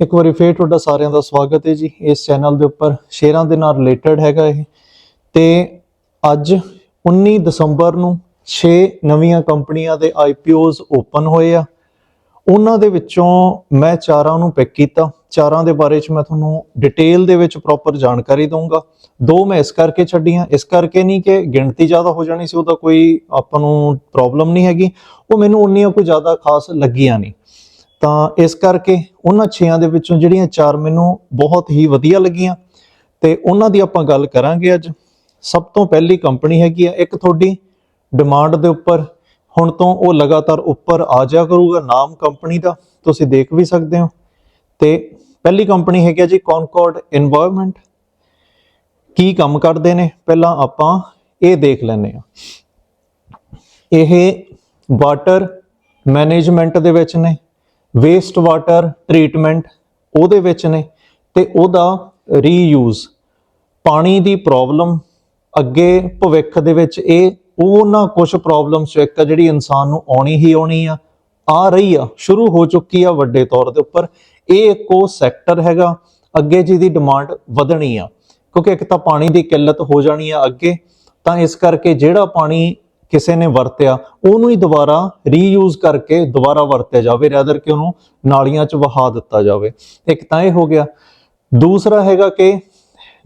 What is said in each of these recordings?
ਇੱਕ ਵਾਰੀ ਫੇਰ ਤੁਹਾਡਾ ਸਾਰਿਆਂ ਦਾ ਸਵਾਗਤ ਹੈ ਜੀ। ਇਸ ਚੈਨਲ ਦੇ ਉੱਪਰ ਸ਼ੇਅਰਾਂ ਦੇ ਨਾਲ ਰਿਲੇਟਡ ਹੈਗਾ ਇਹ। ਤੇ ਅੱਜ 19 ਦਸੰਬਰ ਨੂੰ 6 ਨਵੀਆਂ ਕੰਪਨੀਆਂ ਦੇ ਆਈਪੀਓਜ਼ ਓਪਨ ਹੋਏ ਆ। ਉਹਨਾਂ ਦੇ ਵਿੱਚੋਂ ਮੈਂ ਚਾਰਾਂ ਨੂੰ ਪਿਕ ਕੀਤਾ। ਚਾਰਾਂ ਦੇ ਬਾਰੇ ਚ ਮੈਂ ਤੁਹਾਨੂੰ ਡਿਟੇਲ ਦੇ ਵਿੱਚ ਪ੍ਰੋਪਰ ਜਾਣਕਾਰੀ ਦਊਂਗਾ। ਦੋ ਮੈਂ ਇਸ ਕਰਕੇ ਛੱਡੀਆਂ। ਇਸ ਕਰਕੇ ਨਹੀਂ ਕਿ ਗਿਣਤੀ ਜ਼ਿਆਦਾ ਹੋ ਜਾਣੀ ਸੀ, ਉਹਦਾ ਕੋਈ ਆਪਾਂ ਨੂੰ ਪ੍ਰੋਬਲਮ ਨਹੀਂ ਹੈਗੀ। ਉਹ ਮੈਨੂੰ ਉਨੀਆਂ ਕੋਈ ਜ਼ਿਆਦਾ ਖਾਸ ਲੱਗੀਆਂ ਨਹੀਂ। ਤਾਂ ਇਸ ਕਰਕੇ ਉਹਨਾਂ 6 ਦੇ ਵਿੱਚੋਂ ਜਿਹੜੀਆਂ ਚਾਰ ਮੈਨੂੰ ਬਹੁਤ ਹੀ ਵਧੀਆ ਲੱਗੀਆਂ। ਤੇ ਉਹਨਾਂ ਦੀ ਆਪਾਂ ਗੱਲ ਕਰਾਂਗੇ ਅੱਜ। ਸਭ ਤੋਂ ਪਹਿਲੀ ਕੰਪਨੀ ਹੈਗੀ ਆ, ਇੱਕ ਤੁਹਾਡੀ ਡਿਮਾਂਡ ਦੇ ਉੱਪਰ। ਹੁਣ ਤੋਂ ਉਹ ਲਗਾਤਾਰ ਉੱਪਰ ਆ ਜਾ ਕਰੂਗਾ, ਨਾਮ ਕੰਪਨੀ ਦਾ, ਤੁਸੀਂ ਦੇਖ ਵੀ ਸਕਦੇ ਹੋ। ਤੇ ਪਹਿਲੀ ਕੰਪਨੀ ਹੈਗੀ ਆ ਜੀ ਕਨਕੋਰਡ এনवायरमेंट ਕੀ ਕੰਮ ਕਰਦੇ ਨੇ? ਪਹਿਲਾਂ ਆਪਾਂ ਇਹ ਦੇਖ ਲੈਂਦੇ ਆ ਇਹ ਵਾਟਰ ਮੈਨੇਜਮੈਂਟ ਦੇ ਵਿੱਚ ਨੇ। ਵੇਸਟ ਵਾਟਰ ਟ੍ਰੀਟਮੈਂਟ ਉਹਦੇ ਵਿੱਚ ਨੇ ਤੇ ਉਹਦਾ ਰੀਯੂਜ਼ ਪਾਣੀ ਦੀ ਪ੍ਰੋਬਲਮ ਅੱਗੇ ਭਵਿੱਖ ਦੇ ਵਿੱਚ ਇਹ ਉਹਨਾਂ ਕੁਝ ਪ੍ਰੋਬਲਮਸ ਇੱਕ ਆ ਜਿਹੜੀ ਇਨਸਾਨ ਨੂੰ ਆਉਣੀ ਹੀ ਆਉਣੀ ਆ ਆ ਰਹੀ ਆ, ਸ਼ੁਰੂ ਹੋ ਚੁੱਕੀ ਆ ਵੱਡੇ ਤੌਰ ਦੇ ਉੱਪਰ, ਇਹ ਇੱਕੋ ਸੈਕਟਰ ਹੈਗਾ, ਅੱਗੇ ਜਿਹਦੀ ਡਿਮਾਂਡ ਵਧਣੀ ਆ, ਕਿਉਂਕਿ ਇੱਕ ਤਾਂ ਪਾਣੀ ਦੀ ਕਿੱਲਤ ਹੋ ਜਾਣੀ ਆ ਅੱਗੇ, ਤਾਂ ਇਸ ਕਰਕੇ ਜਿਹੜਾ ਪਾਣੀ ਕਿਸੇ ਨੇ ਵਰਤਿਆ, ਉਹਨੂੰ ਹੀ ਦੁਬਾਰਾ ਰੀਯੂਜ਼ ਕਰਕੇ ਦੁਬਾਰਾ ਵਰਤਿਆ ਜਾਵੇ ਰੈਦਰ ਕਿ ਉਹਨੂੰ ਨਾਲੀਆਂ 'ਚ ਵਹਾ ਦਿੱਤਾ ਜਾਵੇ। ਇੱਕ ਤਾਂ ਇਹ ਹੋ ਗਿਆ। ਦੂਸਰਾ ਹੈਗਾ ਕਿ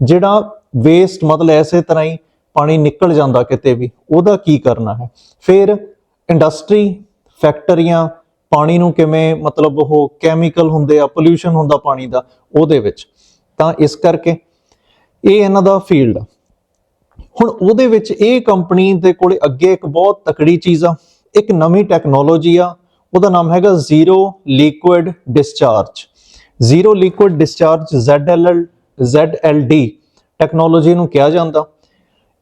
ਜਿਹੜਾ ਵੇਸਟ ਮਤਲਬ ਐਸੇ ਤਰ੍ਹਾਂ ਹੀ ਪਾਣੀ ਨਿਕਲ ਜਾਂਦਾ ਕਿਤੇ ਵੀ, ਉਹਦਾ ਕੀ ਕਰਨਾ ਹੈ? ਫਿਰ ਇੰਡਸਟਰੀ ਫੈਕਟਰੀਆਂ ਪਾਣੀ ਨੂੰ ਕਿਵੇਂ ਮਤਲਬ ਉਹ ਕੈਮੀਕਲ ਹੁੰਦੇ ਆ ਪੋਲਿਊਸ਼ਨ ਹੁੰਦਾ ਪਾਣੀ ਦਾ ਉਹਦੇ ਵਿੱਚ। ਤਾਂ ਇਸ ਕਰਕੇ ਇਹ ਇਹਨਾਂ ਦਾ ਫੀਲਡ ਆ। ਹੁਣ ਉਹਦੇ ਵਿੱਚ ਇਹ ਕੰਪਨੀ ਦੇ ਕੋਲੇ ਅੱਗੇ ਇੱਕ ਬਹੁਤ ਤਕੜੀ ਚੀਜ਼ ਆ, ਇੱਕ ਨਵੀਂ ਟੈਕਨੋਲੋਜੀ ਆ, ਉਹਦਾ ਨਾਮ ਹੈਗਾ zero liquid discharge zero liquid discharge ZLL ZLD technology ਨੂੰ ਕਿਹਾ ਜਾਂਦਾ।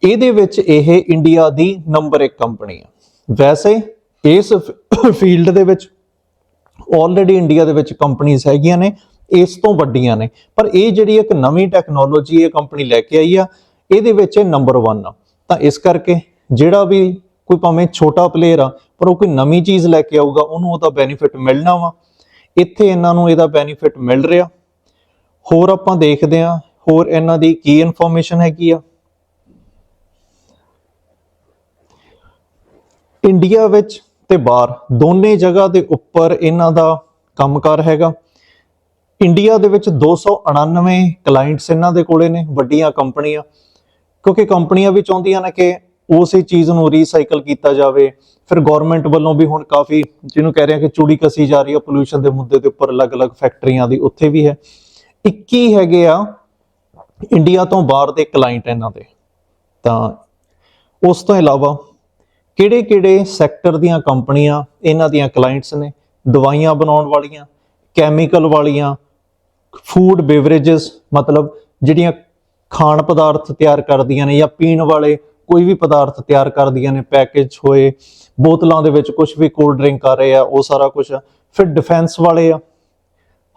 ਇਹਦੇ ਵਿੱਚ ਇਹ ਇੰਡੀਆ ਦੀ ਨੰਬਰ 1 ਕੰਪਨੀ ਆ। ਵੈਸੇ ਇਸ ਫੀਲਡ ਦੇ ਵਿੱਚ ਆਲਰੇਡੀ ਇੰਡੀਆ ਦੇ ਵਿੱਚ ਕੰਪਨੀਆਂ ਹੈਗੀਆਂ ਨੇ, ਇਸ ਤੋਂ ਵੱਡੀਆਂ ਨੇ। ਪਰ ਇਹ ਜਿਹੜੀ ਇੱਕ ਨਵੀਂ ਟੈਕਨੋਲੋਜੀ ਇਹ ਕੰਪਨੀ ਲੈ ਕੇ ਆਈ ਆ ਇਹਦੇ ਵਿੱਚ ਇਹ ਨੰਬਰ 1 ਆ। ਤਾਂ ਇਸ ਕਰਕੇ ਜਿਹੜਾ ਵੀ ਕੋਈ ਭਾਵੇਂ ਛੋਟਾ ਪਲੇਅਰ ਆ, ਪਰ ਉਹ ਕੋਈ ਨਵੀਂ ਚੀਜ਼ ਲੈ ਕੇ ਆਊਗਾ, ਉਹਨੂੰ ਉਹਦਾ ਬੈਨੀਫਿਟ ਮਿਲਣਾ ਵਾ। ਇੱਥੇ ਇਹਨਾਂ ਨੂੰ ਇਹਦਾ ਬੈਨੀਫਿਟ ਮਿਲ ਰਿਹਾ। ਹੋਰ ਆਪਾਂ ਦੇਖਦੇ ਆ ਹੋਰ ਇਹਨਾਂ ਦੀ ਕੀ ਇਨਫੋਰਮੇਸ਼ਨ ਹੈਗੀ ਆ। ਇੰਡੀਆ ਵਿੱਚ ਤੇ ਬਾਹਰ, ਦੋਨੇ ਜਗ੍ਹਾ ਦੇ ਉੱਪਰ ਇਹਨਾਂ ਦਾ ਕੰਮਕਾਰ ਹੈਗਾ। ਇੰਡੀਆ ਦੇ ਵਿੱਚ 299 ਕਲਾਇੰਟਸ ਇਹਨਾਂ ਦੇ ਕੋਲੇ ਨੇ, ਵੱਡੀਆਂ ਕੰਪਨੀਆਂ। ਕਿਉਂਕਿ ਕੰਪਨੀਆਂ ਵੀ ਚਾਹੁੰਦੀਆਂ ਨੇ ਕਿ ਉਸੇ ਚੀਜ਼ ਨੂੰ ਰੀਸਾਈਕਲ ਕੀਤਾ ਜਾਵੇ। ਫਿਰ ਗਵਰਨਮੈਂਟ ਵੱਲੋਂ ਵੀ ਹੁਣ ਕਾਫੀ ਜਿਹਨੂੰ ਕਹਿ ਰਹੇ ਆ ਕਿ ਚੂੜੀ ਕਸੀ ਜਾ ਰਹੀ ਆ ਪੋਲੂਸ਼ਨ ਦੇ ਮੁੱਦੇ ਦੇ ਉੱਪਰ ਅਲੱਗ-ਅਲੱਗ ਫੈਕਟਰੀਆਂ ਦੀ ਉੱਥੇ ਵੀ ਹੈ। 21 ਹੈਗੇ ਆ ਇੰਡੀਆ ਤੋਂ ਬਾਹਰ ਦੇ ਕਲਾਇੰਟ ਇਹਨਾਂ ਦੇ। ਤਾਂ ਉਸ ਤੋਂ ਇਲਾਵਾ ਕਿਹੜੇ-ਕਿਹੜੇ ਸੈਕਟਰ ਦੀਆਂ ਕੰਪਨੀਆਂ ਇਹਨਾਂ ਦੀਆਂ ਕਲਾਇੰਟਸ ਨੇ? ਦਵਾਈਆਂ ਬਣਾਉਣ ਵਾਲੀਆਂ ਕੈਮੀਕਲ ਵਾਲੀਆਂ ਫੂਡ ਬੇਵਰੇजेस ਮਤਲਬ ਜਿਹੜੀਆਂ ਖਾਣ ਪਦਾਰਥ ਤਿਆਰ ਕਰਦੀਆਂ ਨੇ ਜਾਂ ਪੀਣ ਵਾਲੇ ਕੋਈ ਵੀ ਪਦਾਰਥ ਤਿਆਰ ਕਰਦੀਆਂ ਨੇ ਪੈਕੇਜ ਹੋਏ, ਬੋਤਲਾਂ ਦੇ ਵਿੱਚ ਕੁਝ ਵੀ ਕੋਲਡ ਡਰਿੰਕ ਆ ਰਹੇ ਆ, ਉਹ ਸਾਰਾ ਕੁਝ ਫਿਰ ਡਿਫੈਂਸ ਵਾਲੇ ਆ,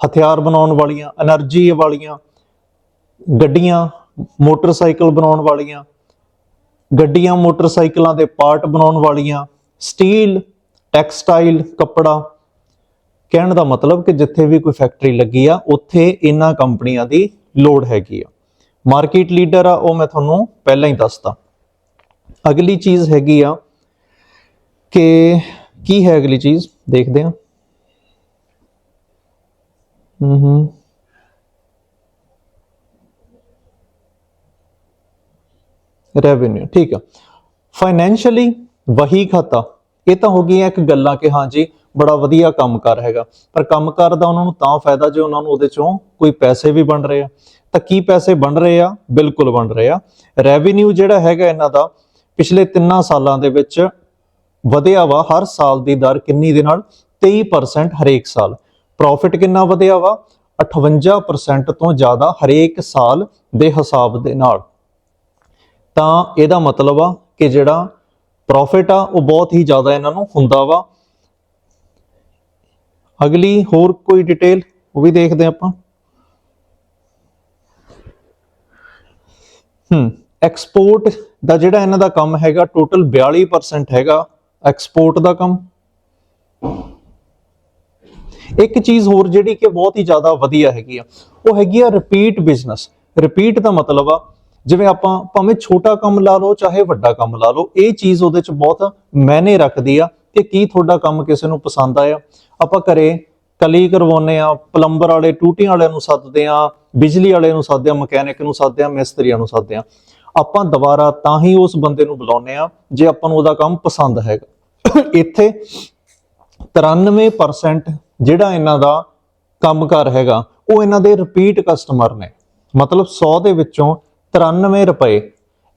ਹਥਿਆਰ ਬਣਾਉਣ ਵਾਲੀਆਂ એનર્ਜੀ ਵਾਲੀਆਂ, ਗੱਡੀਆਂ, ਮੋਟਰਸਾਈਕਲ ਬਣਾਉਣ ਵਾਲੀਆਂ, ਗੱਡੀਆਂ, ਮੋਟਰਸਾਈਕਲਾਂ ਦੇ ਪਾਰਟ ਬਣਾਉਣ ਵਾਲੀਆਂ ਸਟੀਲ ਟੈਕਸਟਾਈਲ ਕੱਪੜਾ। ਕਹਿਣ ਦਾ ਮਤਲਬ ਕਿ ਜਿੱਥੇ ਵੀ ਕੋਈ ਫੈਕਟਰੀ ਲੱਗੀ ਆ, ਉੱਥੇ ਇਹਨਾਂ ਕੰਪਨੀਆਂ ਦੀ ਲੋੜ ਹੈਗੀ ਆ। ਮਾਰਕੀਟ ਲੀਡਰ ਆ, ਉਹ ਮੈਂ ਤੁਹਾਨੂੰ ਪਹਿਲਾਂ ਹੀ ਦੱਸਤਾ ਅਗਲੀ ਚੀਜ਼ ਹੈਗੀ ਆ ਕਿ ਕੀ ਹੈ ਅਗਲੀ ਚੀਜ਼? ਦੇਖਦੇ ਹਾਂ। ਹੂੰ ਹੂੰ ਰੈਵਨਿਊ ਠੀਕ ਆ। ਫਾਈਨੈਂਸ਼ੀਅਲੀ ਵਹੀ ਖਾਤਾ। ਇਹ ਤਾਂ ਹੋ ਗਈਆਂ ਇੱਕ ਗੱਲਾਂ ਕਿ ਹਾਂ ਜੀ, ਬੜਾ ਵਧੀਆ ਕੰਮਕਾਰ ਹੈਗਾ। ਪਰ ਕੰਮਕਾਰ ਦਾ ਉਹਨਾਂ ਨੂੰ ਤਾਂ ਫਾਇਦਾ ਜੇ ਉਹਨਾਂ ਨੂੰ ਉਹਦੇ ਚੋਂ ਕੋਈ ਪੈਸੇ ਵੀ ਬਣ ਰਹੇ ਆ। ਤਾਂ ਕੀ ਪੈਸੇ ਬਣ ਰਹੇ ਆ? ਬਿਲਕੁਲ ਬਣ ਰਹੇ ਆ। ਰੈਵਨਿਊ ਜਿਹੜਾ ਹੈਗਾ ਇਹਨਾਂ ਦਾ ਪਿਛਲੇ 3 ਸਾਲਾਂ ਦੇ ਵਿੱਚ ਵਧਿਆ ਵਾ। ਹਰ ਸਾਲ ਦੀ ਦਰ ਕਿੰਨੀ ਦੇ ਨਾਲ? 23% ਹਰੇਕ ਸਾਲ। ਪ੍ਰੋਫਿਟ ਕਿੰਨਾ ਵਧਿਆ ਵਾ? 58% ਤੋਂ ਜ਼ਿਆਦਾ ਹਰੇਕ ਸਾਲ ਦੇ ਹਿਸਾਬ ਦੇ ਨਾਲ। ਤਾਂ ਇਹਦਾ ਮਤਲਬ ਆ ਕਿ ਜਿਹੜਾ ਪ੍ਰੋਫਿਟ ਆ, ਉਹ ਬਹੁਤ ਹੀ ਜ਼ਿਆਦਾ ਇਹਨਾਂ ਨੂੰ ਹੁੰਦਾ ਵਾ। ਅਗਲੀ ਹੋਰ ਕੋਈ ਡਿਟੇਲ ਉਹ ਵੀ ਦੇਖਦੇ ਆਪਾਂ। ਹਮ ਐਕਸਪੋਰਟ ਦਾ ਜਿਹੜਾ ਇਹਨਾਂ ਦਾ ਕੰਮ ਹੈਗਾ ਟੋਟਲ 42% ਹੈਗਾ ਐਕਸਪੋਰਟ ਦਾ ਕੰਮ। ਇੱਕ ਚੀਜ਼ ਹੋਰ ਜਿਹੜੀ ਕਿ ਬਹੁਤ ਹੀ ਜ਼ਿਆਦਾ ਵਧੀਆ ਹੈਗੀ ਆ, ਉਹ ਹੈਗੀ ਆ ਰਿਪੀਟ ਬਿਜ਼ਨਸ ਰਿਪੀਟ ਦਾ ਮਤਲਬ ਆ, ਜਿਵੇਂ ਆਪਾਂ ਭਾਵੇਂ ਛੋਟਾ ਕੰਮ ਲਾ ਲਓ, ਚਾਹੇ ਵੱਡਾ ਕੰਮ ਲਾ ਲਓ, ਇਹ ਚੀਜ਼ ਉਹਦੇ ਚ ਬਹੁਤ ਮਾਇਨੇ ਰੱਖਦੀ ਆ ਕਿ ਕੀ ਤੁਹਾਡਾ ਕੰਮ ਕਿਸੇ ਨੂੰ ਪਸੰਦ ਆਇਆ। ਆਪਾਂ ਘਰੇ ਕਲੀ ਕਰਵਾਉਨੇ ਆ ਪਲੰਬਰ ਵਾਲੇ ਟੂਟੀਆਂ ਵਾਲਿਆਂ ਨੂੰ ਸੱਦਦੇ ਆ ਬਿਜਲੀ ਵਾਲੇ ਨੂੰ ਸੱਦਦੇ ਆ ਮਕੈਨਿਕ ਨੂੰ ਸੱਦਦੇ ਆ ਮਿਸਤਰੀਆਂ ਨੂੰ ਸੱਦਦੇ ਆ ਆਪਾਂ ਦੁਬਾਰਾ ਤਾਂ ਹੀ ਉਸ ਬੰਦੇ ਨੂੰ ਬੁਲਾਉਂਦੇ ਆ ਜੇ ਆਪਾਂ ਨੂੰ ਉਹਦਾ ਕੰਮ ਪਸੰਦ ਹੈਗਾ। ਇੱਥੇ 93% ਜਿਹੜਾ ਇਹਨਾਂ ਦਾ ਕੰਮਕਾਰ ਹੈਗਾ, ਉਹ ਇਹਨਾਂ ਦੇ ਰਿਪੀਟ ਕਸਟਮਰ ਨੇ। ਮਤਲਬ 100 ਦੇ ਵਿੱਚੋਂ 93 ਰੁਪਏ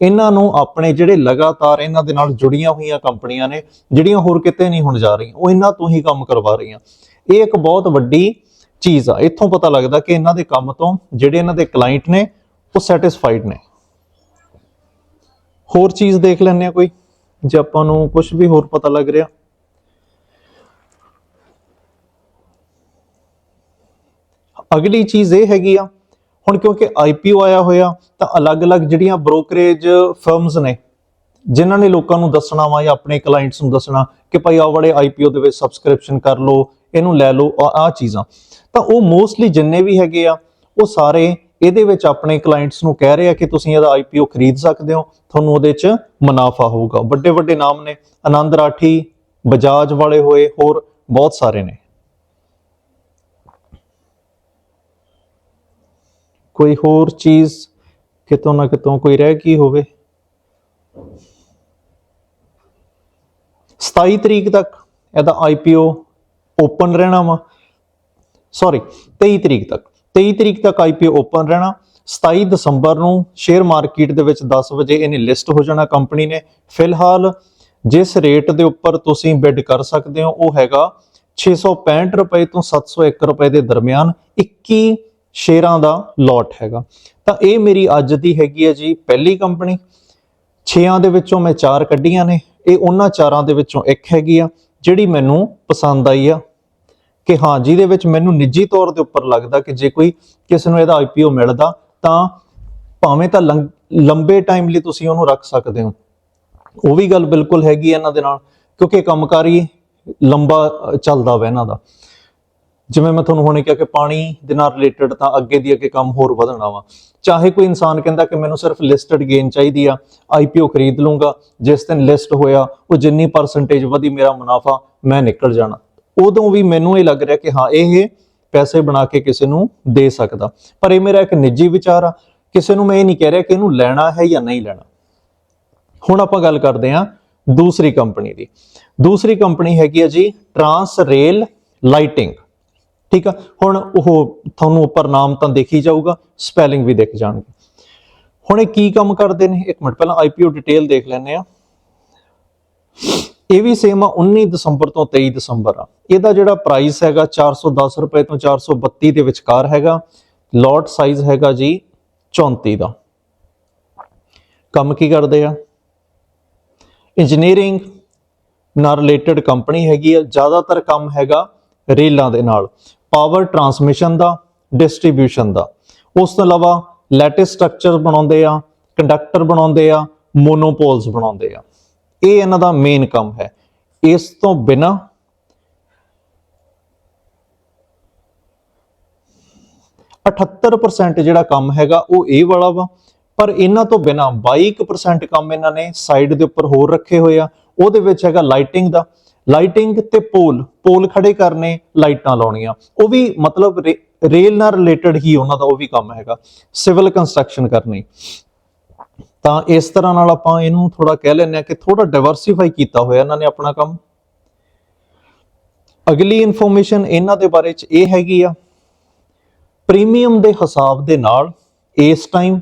ਇਹਨਾਂ ਨੂੰ ਆਪਣੇ ਜਿਹੜੇ ਲਗਾਤਾਰ ਇਹਨਾਂ ਦੇ ਨਾਲ ਜੁੜੀਆਂ ਹੋਈਆਂ ਕੰਪਨੀਆਂ ਨੇ, ਜਿਹੜੀਆਂ ਹੋਰ ਕਿਤੇ ਨਹੀਂ ਹੁਣ ਜਾ ਰਹੀਆਂ, ਉਹ ਇਹਨਾਂ ਤੋਂ ਹੀ ਕੰਮ ਕਰਵਾ ਰਹੀਆਂ। ਇਹ ਇੱਕ ਬਹੁਤ ਵੱਡੀ ਚੀਜ਼ ਆ। ਇੱਥੋਂ ਪਤਾ ਲੱਗਦਾ ਕਿ ਇਹਨਾਂ ਦੇ ਕੰਮ ਤੋਂ ਜਿਹੜੇ ਇਹਨਾਂ ਦੇ ਕਲਾਇੰਟ ਨੇ, ਉਹ ਸੈਟੀਸਫਾਈਡ ਨੇ। ਹੋਰ ਚੀਜ਼ ਦੇਖ ਲੈਂਦੇ ਆ ਕੋਈ, ਜੇ ਆਪਾਂ ਨੂੰ ਕੁਝ ਵੀ ਹੋਰ ਪਤਾ ਲੱਗ ਰਿਹਾ। ਅਗਲੀ ਚੀਜ਼ ਇਹ ਹੈਗੀ ਆ, ਹੁਣ ਕਿਉਂਕਿ ਆਈਪੀਓ ਆਇਆ ਹੋਇਆ, ਤਾਂ ਅਲੱਗ-ਅਲੱਗ ਜਿਹੜੀਆਂ ਬ੍ਰੋਕਰੇਜ ਫਰਮਸ ਨੇ ਜਿਨ੍ਹਾਂ ਨੇ ਲੋਕਾਂ ਨੂੰ ਦੱਸਣਾ ਵਾ ਜਾਂ ਆਪਣੇ ਕਲਾਇੰਟਸ ਨੂੰ ਦੱਸਣਾ ਕਿ ਭਾਈ ਆਹ ਵਾਲੇ ਆਈਪੀਓ ਦੇ ਵਿੱਚ ਸਬਸਕ੍ਰਿਪਸ਼ਨ ਕਰ ਲਓ, ਇਹਨੂੰ ਲੈ ਲਓ ਆ ਚੀਜ਼ਾਂ। ਤਾਂ ਉਹ ਮੋਸਟਲੀ ਜਿੰਨੇ ਵੀ ਹੈਗੇ ਆ, ਉਹ ਸਾਰੇ ਇਹਦੇ ਵਿੱਚ ਆਪਣੇ ਕਲਾਇੰਟਸ ਨੂੰ ਕਹਿ ਰਹੇ ਆ ਕਿ ਤੁਸੀਂ ਇਹਦਾ ਆਈਪੀਓ ਖਰੀਦ ਸਕਦੇ ਹੋ, ਤੁਹਾਨੂੰ ਉਹਦੇ 'ਚ ਮੁਨਾਫਾ ਹੋਊਗਾ। ਵੱਡੇ ਵੱਡੇ ਨਾਮ ਨੇ, ਆਨੰਦ ਰਾਠੀ, ਬਜਾਜ ਵਾਲੇ ਹੋਏ, ਹੋਰ ਬਹੁਤ ਸਾਰੇ ਨੇ। ਕੋਈ ਹੋਰ ਚੀਜ਼ ਕਿਤੋਂ ਨਾ ਕਿਤੋਂ ਕੋਈ ਰਹਿ ਗਈ ਹੋਵੇ? 27 ਤਰੀਕ ਤੱਕ ਇਹਦਾ ਆਈਪੀਓ ਓਪਨ ਰਹਿਣਾ ਵਾ। ਸੌਰੀ 23 ਤਰੀਕ ਤੱਕ। 23 ਤਰੀਕ ਤੱਕ ਆਈਪੀਓ ਓਪਨ ਰਹਿਣਾ। 27 ਦਸੰਬਰ ਨੂੰ ਸ਼ੇਅਰ ਮਾਰਕੀਟ ਦੇ ਵਿੱਚ 10 ਵਜੇ ਇਹਨੇ ਲਿਸਟ ਹੋ ਜਾਣਾ ਕੰਪਨੀ ਨੇ। ਫਿਲਹਾਲ ਜਿਸ ਰੇਟ ਦੇ ਉੱਪਰ ਤੁਸੀਂ ਬਿਡ ਕਰ ਸਕਦੇ ਹੋ, ਉਹ ਹੈਗਾ 665 ਰੁਪਏ ਤੋਂ 701 ਰੁਪਏ ਦੇ ਦਰਮਿਆਨ 21 ਸ਼ੇਅਰਾਂ ਦਾ ਲੋਟ ਹੈਗਾ। ਤਾਂ ਇਹ ਮੇਰੀ ਅੱਜ ਦੀ ਹੈਗੀ ਹੈ ਜੀ ਪਹਿਲੀ ਕੰਪਨੀ 6ਾਂ ਦੇ ਵਿੱਚੋਂ ਮੈਂ 4 ਕੱਢੀਆਂ ਨੇ। ਇਹ ਉਹਨਾਂ ਚਾਰਾਂ ਦੇ ਵਿੱਚੋਂ ਇੱਕ ਹੈਗੀ ਆ, ਜਿਹੜੀ ਮੈਨੂੰ ਪਸੰਦ ਆਈ ਆ। ਕਿ ਹਾਂ, ਜਿਹਦੇ ਵਿੱਚ ਮੈਨੂੰ ਨਿੱਜੀ ਤੌਰ ਦੇ ਉੱਪਰ ਲੱਗਦਾ ਕਿ ਜੇ ਕੋਈ ਕਿਸੇ ਨੂੰ ਇਹਦਾ ਆਈਪੀਓ ਮਿਲਦਾ, ਤਾਂ ਭਾਵੇਂ ਤਾਂ ਲੰਗ- ਲੰਬੇ ਟਾਈਮ ਲਈ ਤੁਸੀਂ ਉਹਨੂੰ ਰੱਖ ਸਕਦੇ ਹੋ। ਉਹ ਵੀ ਗੱਲ ਬਿਲਕੁਲ ਹੈਗੀ ਹੈ ਇਹਨਾਂ ਦੇ ਨਾਲ, ਕਿਉਂਕਿ ਕੰਮਕਾਰੀ ਲੰਬਾ ਚੱਲਦਾ ਵਾ ਇਹਨਾਂ ਦਾ। ਜਿਵੇਂ ਮੈਂ ਤੁਹਾਨੂੰ ਹੁਣੇ ਕਿਹਾ ਕਿ ਪਾਣੀ ਦੇ ਨਾਲ ਰਿਲੇਟਡ ਤਾਂ ਅੱਗੇ ਦੀ ਅੱਗੇ ਕੰਮ ਹੋਰ ਵਧਣਾ ਵਾ। ਚਾਹੇ ਕੋਈ ਇਨਸਾਨ ਕਹਿੰਦਾ ਕਿ ਮੈਨੂੰ ਸਿਰਫ ਲਿਸਟਡ ਗੇਨ ਚਾਹੀਦੀ ਆ ਆਈਪੀਓ ਖਰੀਦ ਲੂੰਗਾ ਜਿਸ ਦਿਨ ਲਿਸਟ ਹੋਇਆ, ਉਹ ਜਿੰਨੀ ਪਰਸੈਂਟੇਜ ਵਧੀ ਮੇਰਾ ਮੁਨਾਫਾ, ਮੈਂ ਨਿਕਲ ਜਾਣਾ। ਉਦੋਂ ਵੀ ਮੈਨੂੰ ਇਹ ਲੱਗ ਰਿਹਾ ਕਿ ਹਾਂ, ਇਹ ਪੈਸੇ ਬਣਾ ਕੇ ਕਿਸੇ ਨੂੰ ਦੇ ਸਕਦਾ। ਪਰ ਇਹ ਮੇਰਾ ਇੱਕ ਨਿੱਜੀ ਵਿਚਾਰ ਆ। ਕਿਸੇ ਨੂੰ ਮੈਂ ਇਹ ਨਹੀਂ ਕਹਿ ਰਿਹਾ ਕਿ ਇਹਨੂੰ ਲੈਣਾ ਹੈ ਜਾਂ ਨਹੀਂ ਲੈਣਾ। ਹੁਣ ਆਪਾਂ ਗੱਲ ਕਰਦੇ ਹਾਂ ਦੂਸਰੀ ਕੰਪਨੀ ਦੀ। ਦੂਸਰੀ ਕੰਪਨੀ ਹੈਗੀ ਹੈ ਜੀ ਟਰਾਂਸ ਰੇਲ ਲਾਈਟਿੰਗ ਠੀਕ ਆ? ਹੁਣ ਉਹ ਤੁਹਾਨੂੰ ਉੱਪਰ ਨਾਮ ਤਾਂ ਦੇਖੀ ਜਾਊਗਾ ਸਪੈਲਿੰਗ ਵੀ ਦੇਖ ਜਾਣਗੇ। ਹੁਣ ਇਹ ਕੀ ਕੰਮ ਕਰਦੇ ਨੇ? ਇੱਕ ਮਿੰਟ, ਪਹਿਲਾਂ ਆਈਪੀਓ ਡਿਟੇਲ ਦੇਖ ਲੈਂਦੇ ਆ ਇਹ ਵੀ ਸੇਮ ਆ 19 ਦਸੰਬਰ ਤੋਂ 23 ਦਸੰਬਰ ਆ। ਇਹਦਾ ਜਿਹੜਾ ਪ੍ਰਾਈਸ ਹੈਗਾ 410 ਰੁਪਏ ਤੋਂ 432 ਦੇ ਵਿਚਕਾਰ ਹੈਗਾ। ਲੋਟ ਸਾਈਜ਼ ਹੈਗਾ ਜੀ 34 ਦਾ। ਕੰਮ ਕੀ ਕਰਦੇ ਆ? ਇੰਜੀਨੀਅਰਿੰਗ ਨਾਲ ਰਿਲੇਟਡ ਕੰਪਨੀ ਹੈਗੀ ਆ। ਜ਼ਿਆਦਾਤਰ ਕੰਮ ਹੈਗਾ ਰੇਲਾਂ ਦੇ ਨਾਲ। ਪਾਵਰ ਟਰਾਂਸਮਿਸ਼ਨ ਦਾ, ਡਿਸਟ੍ਰੀਬਿਊਸ਼ਨ ਦਾ। ਉਸ ਤੋਂ ਇਲਾਵਾ ਲੈਟਿਸ ਸਟਰਕਚਰ ਬਣਾਉਂਦੇ ਆ, ਕੰਡਕਟਰ ਬਣਾਉਂਦੇ ਆ, ਮੋਨੋਪੋਲਸ ਬਣਾਉਂਦੇ ਆ। ਇਹ ਇਹਨਾਂ ਦਾ ਮੇਨ ਕੰਮ ਹੈ। ਇਸ ਤੋਂ ਬਿਨਾ ਅਠੱਤਰ 78% ਜਿਹੜਾ ਕੰਮ ਹੈਗਾ ਉਹ ਇਹ ਵਾਲਾ ਵਾ, ਪਰ ਇਹਨਾਂ ਤੋਂ ਬਿਨਾ 22% ਕੰਮ ਇਹਨਾਂ ਨੇ ਸਾਈਡ ਦੇ ਉੱਪਰ ਹੋਰ ਰੱਖੇ ਹੋਏ ਆ। ਉਹਦੇ ਵਿੱਚ ਹੈਗਾ ਲਾਈਟਿੰਗ ਦਾ। ਲਾਈਟਿੰਗ ਤੇ ਪੋਲ ਪੋਲ ਖੜੇ ਕਰਨੇ ਲਾਈਟਾਂ ਲਾਉਣੀਆਂ। ਉਹ ਵੀ ਮਤਲਬ ਰੇ- ਰੇਲ ਨਾਲ ਰਿਲੇਟਡ ਹੀ ਉਹਨਾਂ ਦਾ ਉਹ ਵੀ ਕੰਮ ਹੈਗਾ ਸਿਵਲ ਕੰਸਟਰਕਸ਼ਨ ਕਰਨੀ। ਤਾਂ ਇਸ ਤਰ੍ਹਾਂ ਨਾਲ ਆਪਾਂ ਇਹਨੂੰ ਥੋੜਾ ਕਹਿ ਲੈਂਦੇ ਆ ਕਿ ਥੋੜਾ ਡਾਈਵਰਸਿਫਾਈ ਕੀਤਾ ਹੋਇਆ ਇਹਨਾਂ ਨੇ ਆਪਣਾ ਕੰਮ। ਅਗਲੀ ਇਨਫੋਰਮੇਸ਼ਨ ਇਹਨਾਂ ਦੇ ਬਾਰੇ ਚ ਇਹ ਹੈਗੀ ਆ ਪ੍ਰੀਮੀਅਮ ਦੇ ਹਿਸਾਬ ਦੇ ਨਾਲ ਇਸ ਟਾਈਮ